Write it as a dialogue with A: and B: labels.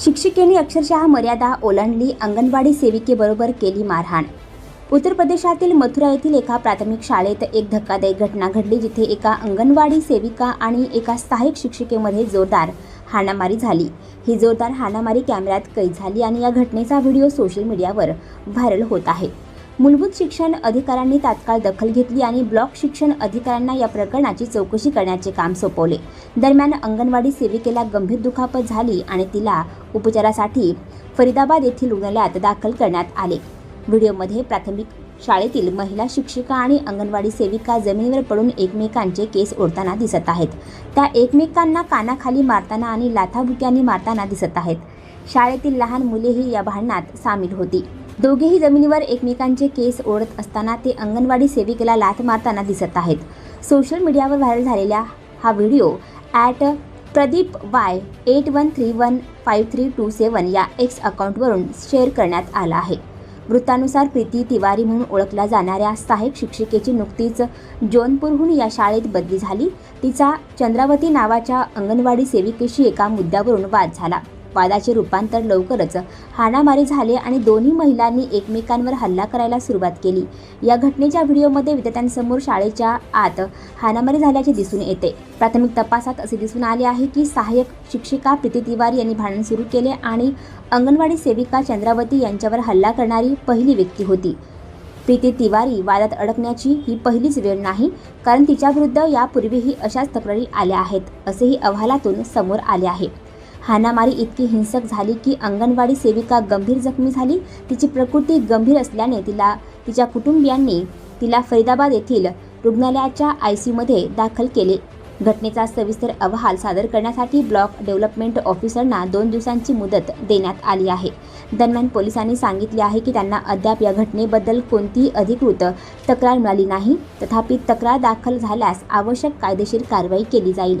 A: शिक्षिकेने अक्षरशः मर्यादा ओलांडली अंगणवाडी सेविकेबरोबर केली मारहाण. उत्तर प्रदेशातील मथुरा येथील एका प्राथमिक शाळेत एक धक्कादायक घटना घडली जिथे एका अंगणवाडी सेविका आणि एका सहाय्यक शिक्षिकेमध्ये जोरदार हाणामारी झाली. ही जोरदार हाणामारी कॅमेऱ्यात कैद झाली आणि या घटनेचा व्हिडिओ सोशल मीडियावर व्हायरल होत आहे. मूलभूत शिक्षण अधिकाऱ्यांनी तात्काळ दखल घेतली आणि ब्लॉक शिक्षण अधिकाऱ्यांना या प्रकरणाची चौकशी करण्याचे काम सोपवले. दरम्यान अंगणवाडी सेविकेला गंभीर दुखापत झाली आणि तिला उपचारासाठी फरीदाबाद येथील रुग्णालयात दाखल करण्यात आले. व्हिडिओमध्ये प्राथमिक शाळेतील महिला शिक्षिका आणि अंगणवाडी सेविका जमिनीवर पडून एकमेकांचे केस ओढताना दिसत आहेत. त्या एकमेकांना कानाखाली मारताना आणि लाथाबुक्यांनी मारताना दिसत आहेत. शाळेतील लहान मुलेही या भांडणात सामील होती. दोघेही जमिनीवर एकमेकांचे केस ओढत असताना ते अंगणवाडी सेविकेला लाथ मारताना दिसत आहेत. सोशल मीडियावर व्हायरल झालेला हा video at Pradeep Y eight one three one five three two seven या एक्स अकाउंटवरून शेअर करण्यात आला आहे. वृत्तानुसार प्रीती तिवारी म्हणून ओळखल्या जाणाऱ्या साहेब शिक्षिकेची नुकतीच जौनपूरहून या शाळेत बदली झाली. तिचा चंद्रावती नावाच्या अंगणवाडी सेविकेशी एका मुद्द्यावरून वाद झाला. वादाचे रूपांतर लवकरच हाणामारी झाले आणि दोन्ही महिलांनी एकमेकांवर हल्ला करायला सुरुवात केली. या घटनेच्या व्हिडिओमध्ये विद्यार्थ्यांसमोर शाळेच्या आत हाणामारी झाल्याचे दिसून येते. प्राथमिक तपासात असे दिसून आले आहे की सहाय्यक शिक्षिका प्रीती तिवारी यांनी भांडण सुरू केले आणि अंगणवाडी सेविका चंद्रावती यांच्यावर हल्ला करणारी पहिली व्यक्ती होती. प्रीती तिवारी वादात अडकण्याची ही पहिलीच वेळ नाही कारण तिच्याविरुद्ध यापूर्वीही अशाच तक्रारी आल्या आहेत असेही अहवालातून समोर आले आहे. हाणामारी इतकी हिंसक झाली की अंगणवाडी सेविका गंभीर जखमी झाली. तिची प्रकृती गंभीर असल्याने तिला तिच्या कुटुंबियांनी तिला फरीदाबाद येथील रुग्णालयाच्या आय सीमध्ये दाखल केले. घटनेचा सविस्तर अहवाल सादर करण्यासाठी ब्लॉक डेव्हलपमेंट ऑफिसरना दोन दिवसांची मुदत देण्यात आली आहे. दरम्यान पोलिसांनी सांगितले आहे की त्यांना अद्याप या घटनेबद्दल कोणतीही अधिकृत तक्रार मिळाली नाही. तथापि तक्रार दाखल झाल्यास आवश्यक कायदेशीर कारवाई केली जाईल.